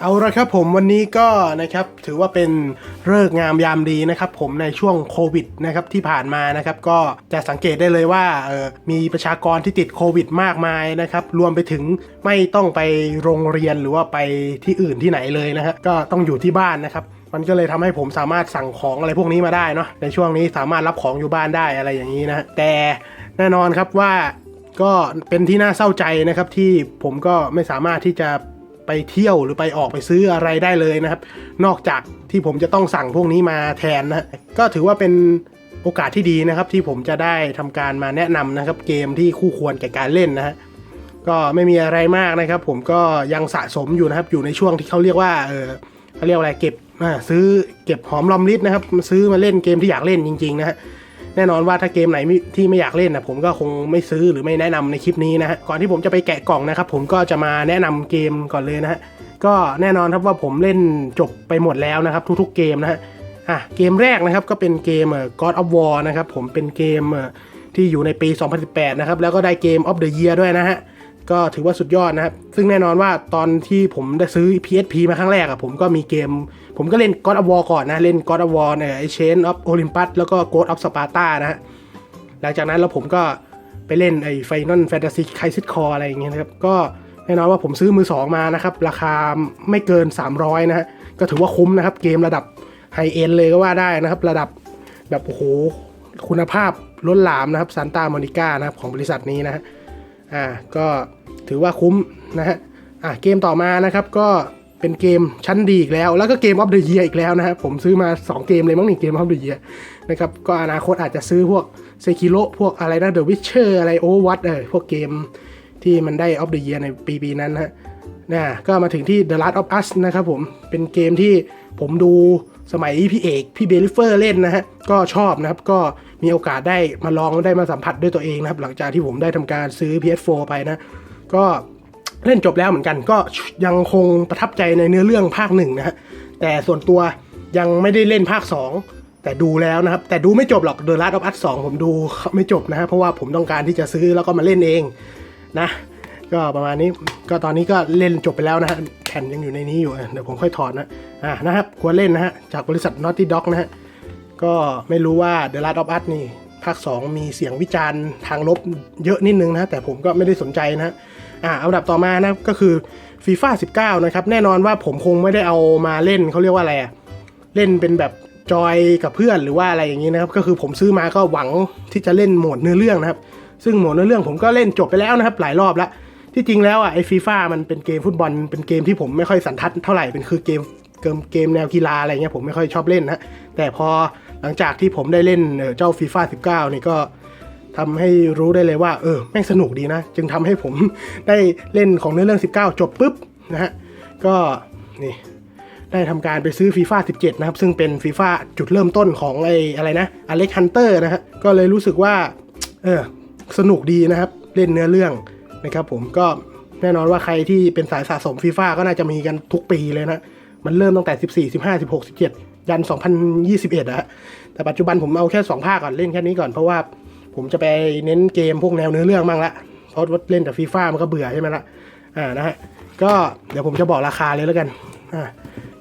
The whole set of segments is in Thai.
เอาละครับผมวันนี้ก็นะครับถือว่าเป็นเลิกงามยามดีนะครับผมในช่วงโควิดนะครับที่ผ่านมานะครับก็จะสังเกตได้เลยว่าเออมีประชากรที่ติดโควิดมากมายนะครับรวมไปถึงไม่ต้องไปโรงเรียนหรือว่าไปที่อื่นที่ไหนเลยนะครับก็ต้องอยู่ที่บ้านนะครับมันก็เลยทำให้ผมสามารถสั่งของอะไรพวกนี้มาได้เนาะในช่วงนี้สามารถรับของอยู่บ้านได้อะไรอย่างนี้นะแต่แน่นอนครับว่าก็เป็นที่น่าเศร้าใจนะครับที่ผมก็ไม่สามารถที่จะ ไปเที่ยวหรือไปออกไปซื้ออะไรได้เลยนะครับ นอกจากที่ผมจะต้องสั่งพวกนี้มาแทนนะก็ถือว่าเป็นโอกาสที่ดีนะครับ ที่ผมจะได้ทำการมาแนะนำนะครับ เกมที่คู่ควรแก่การเล่นนะฮะก็ไม่มีอะไรมากนะครับ ผมก็ยังสะสมอยู่นะครับ อยู่ในช่วงที่เขาเรียกว่าเออเขาเรียกว่าอะไรเก็บซื้อเก็บหอมรอมริบนะครับ ซื้อมาเล่นเกมที่อยากเล่นจริงๆนะฮะ แน่นอนว่าถ้าเกมไหนที่ไม่อยากเล่นนะผมก็คงไม่ซื้อหรือไม่แนะนำในคลิปนี้นะฮะก่อนที่ผมจะไปแกะกล่องนะครับผมก็จะมาแนะนำเกมก่อนเลยนะฮะก็แน่นอนครับว่าผมเล่นจบไปหมดแล้วนะครับ ทุกๆเกมนะฮะอะเกมแรกนะครับก็เป็นเกมเอ่อ God of War นะครับผมเป็นเกมเอ่อที่อยู่ในปี 2018 นะครับแล้วก็ได้เกม of the Year ด้วยนะฮะ ก็ถือว่าสุดยอดนะครับ ซึ่งแน่นอนว่าตอนที่ผมได้ซื้อ PSP มาครั้งแรกอะผมก็มีเกม ผมก็เล่น God of War ก่อนนะ เล่น God of War เนี่ย Chain of Olympus แล้วก็ Ghost of Sparta นะฮะ หลังจากนั้นแล้วผมก็ไปเล่นไอ้ Final Fantasy Crisis Core อะไรอย่างเงี้ยนะครับ ก็แน่นอนว่าผมซื้อมือ 2 มานะครับ ราคาไม่เกิน 300 นะฮะ ก็ถือว่าคุ้มนะครับ เกมระดับไฮเอ็นเลยก็ว่าได้นะครับ ระดับแบบโอ้โหคุณภาพล้นหลามนะครับซานตา m ม n นิก้านะครับของบริษัทนี้นะฮะ อ่าก็ถือว่าคุ้มนะฮะอ่าเกมต่อมานะครับก็เป็นเกมชั้นดีอีกแล้ว แล้วก็เกมออฟเดอะเยียอีกแล้วนะฮะผมซื้อมา 2 เกมเลยมั้งนี่เกมออฟเดอะเยียนะครับก็อนาคตอาจจะซื้อพวกเซคิโลพวกอะไรนะเดอะวิชเชอร์อะไรโอวัตเออพวกเกมที่มันได้ออฟเดอะเยียในปีปีนั้นนะฮะ นะก็มาถึงที่ The Last of Us นะครับผม เป็นเกมที่ผมดูสมัยพี่เอก พี่เบลิเฟอร์เล่นนะฮะ ก็ชอบนะครับ ก็มีโอกาสได้มาลองได้มาสัมผัสด้วยตัวเองนะครับ หลังจากที่ผมได้ทำการซื้อ PS4 ไปนะ ก็เล่นจบแล้วเหมือนกัน ก็ยังคงประทับใจในเนื้อเรื่องภาคหนึ่งนะฮะ แต่ส่วนตัวยังไม่ได้เล่นภาค 2 แต่ดูแล้วนะครับ แต่ดูไม่จบหรอก The Last of Us 2 ผมดูไม่จบนะฮะ เพราะว่าผมต้องการที่จะซื้อแล้วก็มาเล่นเองนะ ก็ประมาณนี้ก็ตอนนี้ก็เล่นจบไปแล้วนะฮะแผ่นยังอยู่ในนี้อยู่เดี๋ยวผมค่อยถอดนะอ่านะครับควรเล่นนะฮะจากบริษัท Naughty Dog นะฮะก็ไม่รู้ว่า The Last of Us นี่ภาค 2 มีเสียงวิจารณ์ทางลบเยอะนิดนึงนะ แต่ผมก็ไม่ได้สนใจนะฮะอ่าอันดับต่อมานะก็คือ FIFA 19 นะครับ แน่นอนว่าผมคงไม่ได้เอามาเล่นเขาเรียกว่าอะไรอะเล่นเป็นแบบจอยกับเพื่อนหรือว่าอะไรอย่างนี้นะครับ ก็คือผมซื้อมาก็หวังที่จะเล่นโหมดเนื้อเรื่องนะครับ ซึ่งโหมดเนื้อเรื่องผมก็เล่นจบไปแล้วนะครับ หลายรอบแล้ว ที่จริงแล้วอะไอฟีฟ่ามันเป็นเกมฟุตบอลเป็นเกมที่ผมไม่ค่อยสันทัดเท่าไหร่เป็นคือเกมเกมเกมแนวกีฬาอะไรเงี้ยผมไม่ค่อยชอบเล่นนะแต่พอหลังจากที่ผมได้เล่นเจ้าฟีฟ่า19นี่ก็ทำให้รู้ได้เลยว่า เออแม่งสนุกดีนะ จึงทำให้ผมได้เล่นของเนื้อเรื่อง 19 จบปุ๊บนะฮะก็นี่ได้ทำการไปซื้อฟีฟ่า17 นะครับ ซึ่งเป็นฟีฟ่าจุดเริ่มต้นของไอ้อะไรนะอเล็กฮันเตอร์นะฮะก็เลยรู้สึกว่า เออสนุกดีนะครับ เล่นเนื้อเรื่อง นะครับผมก็แน่นอนว่าใครที่เป็นสายสะสมฟีฟ่าก็น่าจะมีกันทุกปีเลยนะ มันเริ่มตั้งแต่ 14 15 16 17 ยัน 2021อะฮะแต่ปัจจุบันผมเอาแค่ 2 ภาคก่อนเล่นแค่นี้ก่อนเพราะว่าผมจะไปเน้นเกมพวกแนวเนื้อเรื่องบ้างละเพราะว่าเล่นแต่ฟีฟ่ามันก็เบื่อใช่ไหมละอ่านะฮะก็เดี๋ยวผมจะบอกราคาเลยแล้วกันอ่า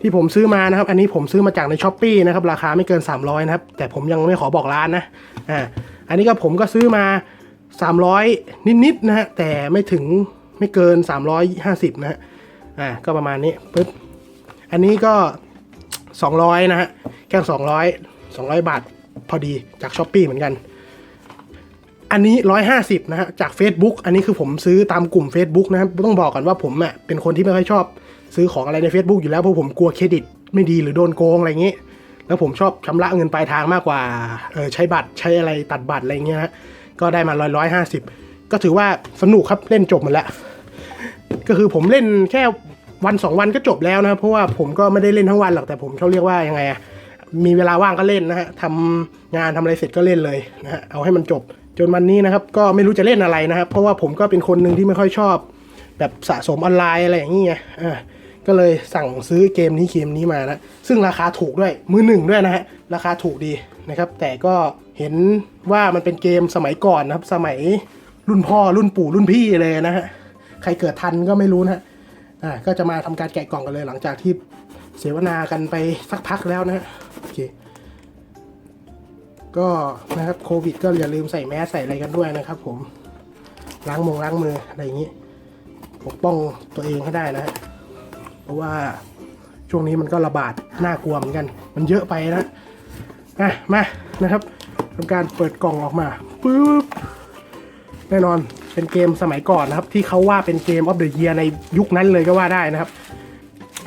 ที่ผมซื้อมานะครับ อันนี้ผมซื้อมาจากในช้อปปีนะครับ ราคาไม่เกิน 300 นะครับ แต่ผมยังไม่ขอบอกร้านนะ อ่า อันนี้ก็ผมก็ซื้อมา 300 นิดๆนะฮะแต่ไม่ถึงไม่เกิน 350 นะฮะอ่าก็ประมาณนี้ปึ๊บอันนี้ก็ 200 นะฮะแค่200 200 บาทพอดีจากช้อปปีเหมือนกัน อันนี้ 150 นะฮะจาก Facebook อันนี้คือผมซื้อตามกลุ่ม Facebook นะครับต้องบอกก่อนว่าผมอะเป็นคนที่ไม่ค่อยชอบ ซื้อของอะไรใน Facebook อยู่แล้วเพราะผมกลัวเครดิตไม่ดีหรือโดนโกงอะไรอย่างงี้ แล้วผมชอบชำระเงินปลายทางมากกว่าเออใช้บัตรใช้อะไรตัดบัตรอะไรเงี้ยนะ ก็ได้มาร้อยร้อยห้าสิบก็ถือว่าสนุกครับเล่นจบหมดแล้ว ก็คือผมเล่นแค่วันสองวันก็จบแล้วนะครับเพราะว่าผมก็ไม่ได้เล่นทั้งวันหรอกแต่ผมเขาเรียกว่ายังไงอะมีเวลาว่างก็เล่นนะฮะทำงานทำอะไรเสร็จก็เล่นเลยนะฮะเอาให้มันจบ จนวันนี้นะครับ ก็ไม่รู้จะเล่นอะไรนะครับ เพราะว่าผมก็เป็นคนหนึ่งที่ไม่ค่อยชอบ แบบสะสมออนไลน์อะไรอย่างเงี้ยอ่าก็เลยสั่งซื้อเกมนี้เกมนี้มานะซึ่งราคาถูกด้วยมือหนึ่งด้วยนะฮะราคาถูกดี นะครับ แต่ก็เห็นว่ามันเป็นเกมสมัยก่อนนะครับ สมัยรุ่นพ่อรุ่นปู่รุ่นพี่เลยนะฮะ ใครเกิดทันก็ไม่รู้นะฮะอ่าก็จะมาทำการแกะกล่องกันเลยหลังจากที่เสวนากันไปสักพักแล้วนะโอเคก็นะครับโควิด ก็อย่าลืมใส่แมสใส่อะไรกันด้วยนะครับ ผมล้างมงล้างมืออะไรอย่างนี้ปกป้องตัวเองให้ได้นะฮะเพราะว่าช่วงนี้มันก็ระบาดน่ากลัวเหมือนกัน มันเยอะไปนะ อะมานะครับทำการเปิดกล่องออกมาปุ๊บแน่นอนเป็นเกมสมัยก่อนนะครับ ที่เขาว่าเป็นเกมออฟเดอะเยียในยุคนั้นเลยก็ว่าได้นะครับ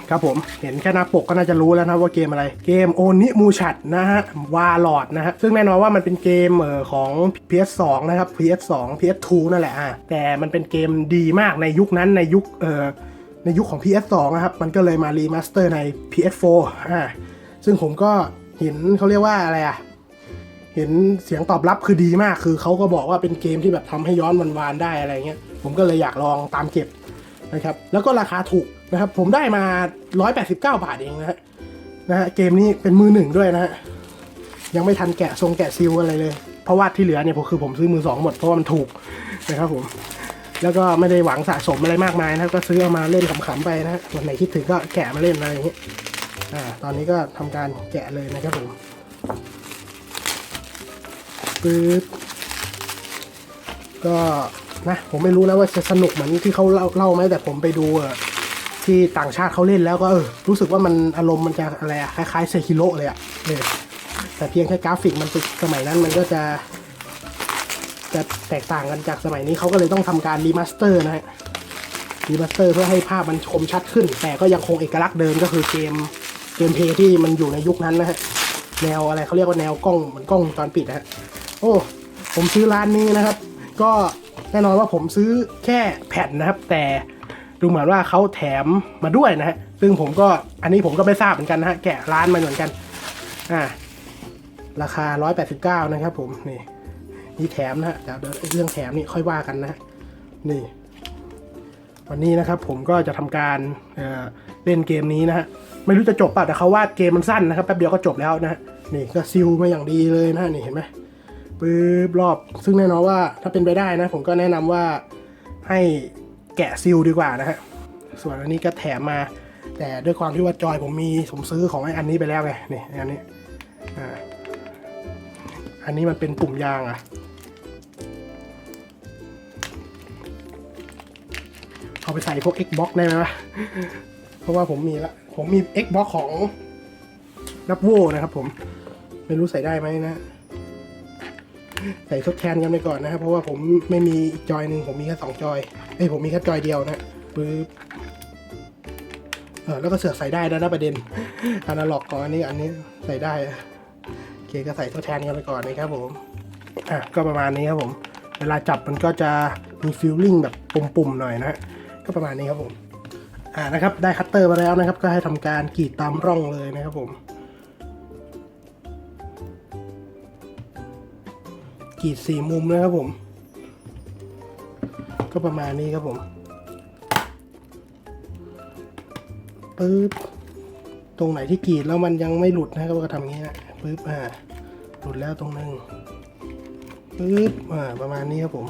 ครับผมเห็นแค่หน้าปกก็น่าจะรู้แล้วนะว่าเกมอะไรเกมโอนิมูชัดนะฮะวาลอดนะฮะซึ่งแน่นอนว่ามันเป็นเกมเออของ PS2 นะครับ PS2 PS2 นั่นแหละอะแต่มันเป็นเกมดีมากในยุคนั้นในยุคเอ่อในยุคของ PS2 นะครับ มันก็เลยมารีมาสเตอร์ใน PS4 อ่าซึ่งผมก็ เห็นเขาเรียกว่าอะไรอะเห็นเสียงตอบรับคือดีมาก คือเขาก็บอกว่าเป็นเกมที่แบบทำให้ย้อนวันวานได้อะไรเงี้ย ผมก็เลยอยากลองตามเก็บนะครับ แล้วก็ราคาถูกนะครับ ผมได้มา 189 บาทเองนะฮะ นะฮะ เกมนี้เป็นมือหนึ่งด้วยนะฮะ ยังไม่ทันแกะทรงแกะซิลอะไรเลย เพราะว่าที่เหลือเนี่ยผมคือผมซื้อมือสองหมดเพราะว่ามันถูกนะครับผม แล้วก็ไม่ได้หวังสะสมอะไรมากมายนะก็ซื้อเอามาเล่นขำๆไปนะฮะ วันไหนคิดถึงก็แกะมาเล่นอะไรอย่างเงี้ย อ่าตอนนี้ก็ทำการแกะเลยนะครับผมปึ๊บก็นะผมไม่รู้นะว่าจะสนุกเหมือนที่เขาเล่าเล่าไหมแต่ผมไปดูที่ต่างชาติเขาเล่นแล้วก็เออรู้สึกว่ามันอารมณ์มันจะอะไรอะคล้ายๆเซคิโ o เลยอะเออแต่เพียงแค่กราฟิกมันสมัยนั้นมันก็จะ จะแตกต่างกันจากสมัยนี้เขาก็เลยต้องทำการรีมาสเตอร์นะฮะรีมาสเตอร์เพื่อให้ภาพมันคมชัดขึ้น แต่ก็ยังคงเอกลักษณ์เดิมก็คือเกม กมเพย์ที่มันอยู่ในยุคนั้นนะฮะแนวอะไรเขาเรียกว่าแนวกล้องเหมือนกล้องวงจรปิดนะฮะโอ้ผมซื้อร้านนี้นะครับ ก็แน่นอนว่าผมซื้อแค่แผ่นนะครับ แต่ดูเหมือนว่าเขาแถมมาด้วยนะฮะซึ่งผมก็อันนี้ผมก็ไม่ทราบเหมือนกันนะฮะแกะร้านมาเหมือนกันอ่าราคา 189 นะครับผมนี่นี่แถมนะฮะเดี๋ยวเรื่องแถมนี่ค่อยว่ากันนะฮะนี่ วันนี้นะครับผมก็จะทำการ เล่นเกมนี้นะฮะไม่รู้จะจบป่ะแต่เขาว่าเกมมันสั้นนะครับแป๊บเดียวก็จบแล้วนะฮะนี่ก็ซิลมาอย่างดีเลยนะนี่เห็นไหมปื๊บรอบ ซึ่งแน่นอนว่าถ้าเป็นไปได้นะ ผมก็แนะนำว่าให้แกะซิลดีกว่านะฮะส่วนอันนี้ก็แถมมา แต่ด้วยความที่ว่าจอยผมมีผมซื้อของไอ้อันนี้ไปแล้วไงนี่อันนี้อ่าอันนี้มันเป็นปุ่มยางอะเอาไปใส่พวก Xbox ได้ไหมวะ ราะว่าผมมีละผมมี Xbox ของดับโวนะครับผมไม่รู้ใส่ได้ไหมนะ ใส่ทดแทนกันไปก่อนนะครับ เพราะว่าผมไม่มีอีกจอยหนึ่งผมมีแค่สองจอยไอ้ยผมมีแค่จอยเดียวนะปึ๊บเออแล้วก็เสือกใส่ได้แล้วนะประเด็นอนาล็อกของอันนี้อันนี้ใส่ได้โอเคก็ใส่ทดแทนกันไปก่อนนะครับผมอะก็ประมาณนี้ครับผม เวลาจับมันก็จะมีฟิลลิ่งแบบปุ่มๆหน่อยนะ ก็ประมาณนี้ครับผม อ่านะครับได้คัตเตอร์มาแล้วนะครับ ก็ให้ทำการกรีดตามร่องเลยนะครับผมกรีดสี่มุมนะครับผม ก็ประมาณนี้ครับผมปึ๊บตรงไหนที่กรีดแล้วมันยังไม่หลุดนะครับก็ทำอย่างนี้นะปึ๊บอ่าหลุดแล้วตรงหนึงปึ๊บอ่าประมาณนี้ครับผม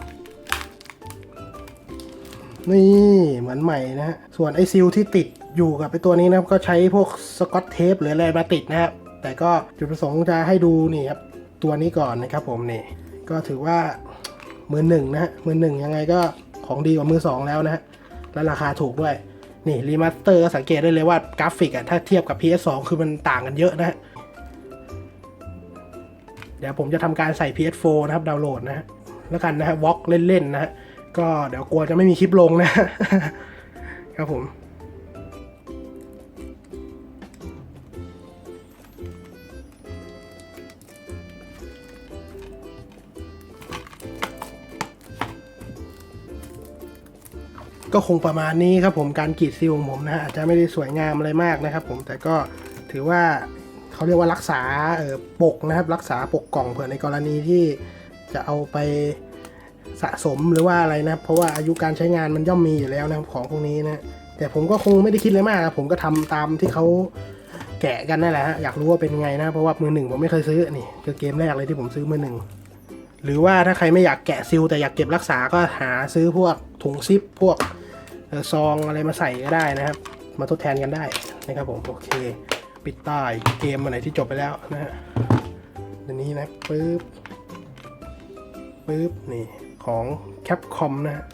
นี่เหมือนใหม่นะฮะ ส่วนไอซิลที่ติดอยู่กับไอตัวนี้นะครับ ก็ใช้พวกสกอตเทปหรืออะไรมาติดนะครับ แต่ก็จุดประสงค์จะให้ดูนี่ครับ ตัวนี้ก่อนนะครับผมนี่ ก็ถือว่ามือหนึ่งนะฮะ มือหนึ่งยังไงก็ของดีกว่ามือสองแล้วนะฮะ และราคาถูกด้วย นี่รีมาสเตอร์ก็สังเกตได้เลยว่ากราฟิกอะถ้าเทียบกับ PS2 คือมันต่างกันเยอะนะฮะ เดี๋ยวผมจะทำการใส่ PS4 นะครับดาวน์โหลดนะฮะแล้วกันนะฮะวอล์กเล่นๆนะฮะ ก็เดี๋ยวกลัวจะไม่มีคลิปลงนะ ครับผม ก็คงประมาณนี้ครับผมการกรีดซิลของผมนะฮะอาจจะไม่ได้สวยงามอะไรมากนะครับผมแต่ก็ถือว่าเขาเรียกว่ารักษาเออปกนะครับ รักษาปกกล่องเผื่อในกรณีที่จะเอาไป สะสมหรือว่าอะไรนะเพราะว่าอายุการใช้งานมันย่อมมีอยู่แล้วนะของพวกนี้นะแต่ผมก็คงไม่ได้คิดอะไรมากนะผมก็ทำตามที่เขาแกะกันนั่นแหละฮะอยากรู้ว่าเป็นไงนะเพราะว่ามือหนึ่งผมไม่เคยซื้อนี่คือเกมแรกเลยที่ผมซื้อมือหนึ่งหรือว่าถ้าใครไม่อยากแกะซิลแต่อยากเก็บรักษาก็หาซื้อพวกถุงซิปพวกซองอะไรมาใส่ก็ได้นะครับ มาทดแทนกันได้นะครับผมโอเค ปิดใต้เกมอันไหนที่จบไปแล้วนะฮะอันนี้นะปึ๊บปึ๊บนี่ ของ Capcom นะฮะ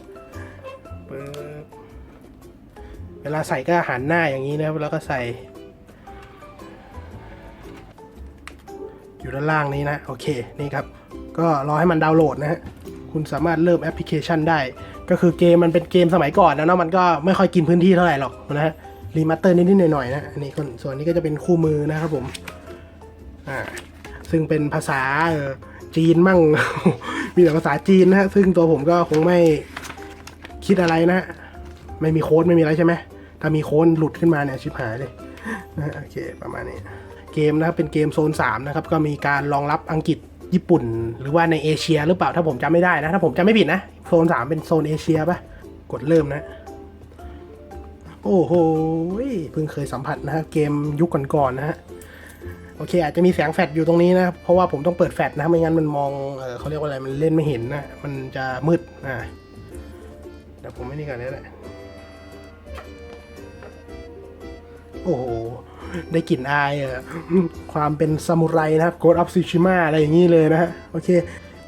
ปึ๊บเวลาใส่ก็หันหน้าอย่างนี้นะครับแล้วก็ใส่ อยู่ด้านล่างนี้นะ โอเค นี่ครับ ก็รอให้มันดาวน์โหลดนะฮะ คุณสามารถเริ่มแอปพลิเคชันได้ ก็คือเกมมันเป็นเกมสมัยก่อนนะเนาะมันก็ไม่ค่อยกินพื้นที่เท่าไหร่หรอกนะฮะรีมาสเตอร์นิดๆหน่อยๆนะอันนี้คนส่วนนี้ก็จะเป็นคู่มือนะครับผมอ่าซึ่งเป็นภาษาจีนมั่ง มีแต่ภาษาจีนนะฮะซึ่งตัวผมก็คงไม่คิดอะไรนะฮะไม่มีโค้ดไม่มีอะไรใช่ไหมถ้ามีโค้ดหลุดขึ้นมาเนี่ยชิบหายเลยนะโอเคประมาณนี้เกมนะครับเป็นเกมโซน3นะครับก็มีการรองรับอังกฤษญี่ปุ่น หรือว่าในเอเชียหรือเปล่าถ้าผมจำไม่ได้นะถ้าผมจำไม่ผิดนะโซน3เป็นโซนเอเชียปะกดเริ่มนะโอ้โหเพิ่งเคยสัมผัสนะครับเกมยุคก่อนๆนะฮะ โอเค อาจจะมีแสงแฟลชอยู่ตรงนี้นะครับ เพราะว่าผมต้องเปิดแฟลชนะไม่งั้นมันมองเออเขาเรียกว่าอะไรมันเล่นไม่เห็นนะ มันจะมืดอ่าเดี๋ยวผมไม่นี่ก่อนเลยแหละโอ้โห ได้กลิ่นอายอะความเป็นซามูไรนะครับโกดออฟซิชิม a อะไรอย่างนี้เลยนะฮะโอเค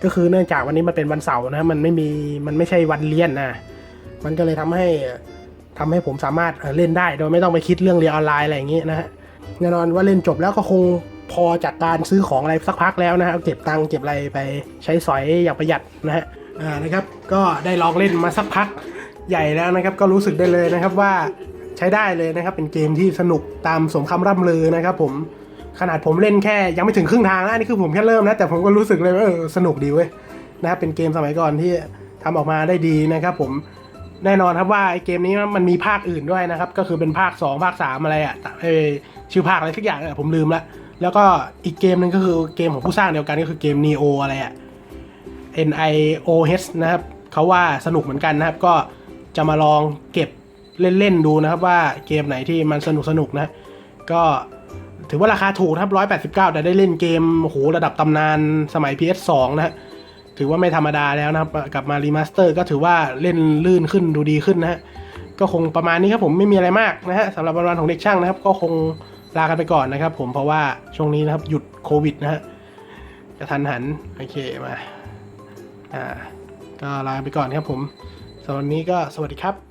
ก็คือเนื่องจากวันนี้มันเป็นวันเสาร์นะมันไม่มีมันไม่ใช่วันเรียนนะมันก็เลยทำให้ทำให้ผมสามารถเอ่อเล่นได้โดยไม่ต้องไปคิดเรื่องเรียนออนไลน์อะไรอย่างนี้นะฮะ แน่นอนว่าเล่นจบแล้วก็คงพอจากการซื้อของอะไรสักพักแล้วนะฮะเก็บตังค์เก็บอะไรไปใช้สอยอย่างประหยัดนะฮะอ่านะครับ ก็ได้ลองเล่นมาสักพักใหญ่แล้วนะครับ ก็รู้สึกได้เลยนะครับว่าใช้ได้เลยนะครับ เป็นเกมที่สนุกตามสมคำร่ำลือนะครับ ผมขนาดผมเล่นแค่ยังไม่ถึงครึ่งทางนะนี่คือผมแค่เริ่มนะแต่ผมก็รู้สึกเลยว่าเออสนุกดีเว้ยนะครับเป็นเกมสมัยก่อนที่ทำออกมาได้ดีนะครับ ผม แน่นอนครับว่าไอ้เกมนี้มันมีภาคอื่นด้วยนะครับ ก็คือเป็นภาค 2 ภาค 3 อะไรอะเอชื่อภาคอะไรสักอย่างอะผมลืมละแล้วก็อีกเกมหนึ่งก็คือเกมของผู้สร้างเดียวกันก็คือเกม Neo อะไรอะ N I O H นะครับเขาว่าสนุกเหมือนกันนะครับ ก็จะมาลองเก็บเล่น ๆ ดูนะครับว่าเกมไหนที่มันสนุกสนุกๆนะ ก็ถือว่าราคาถูกครับ189 แต่ได้เล่นเกมโอ้โหระดับตำนานสมัย PS2 นะฮะ ถือว่าไม่ธรรมดาแล้วนะครับกลับมารีมาสเตอร์ก็ถือว่าเล่นลื่นขึ้นดูดีขึ้นนะฮะก็คงประมาณนี้ครับผมไม่มีอะไรมากนะฮะสำหรับวันของเด็กช่างนะครับ ก็คงลากันไปก่อนนะครับ ผมเพราะว่าช่วงนี้นะครับหยุดโควิดนะฮะกระทันหันโอเคมาอ่าก็ลาไปก่อนครับผมสำหรับวันนี้ก็สวัสดีครับ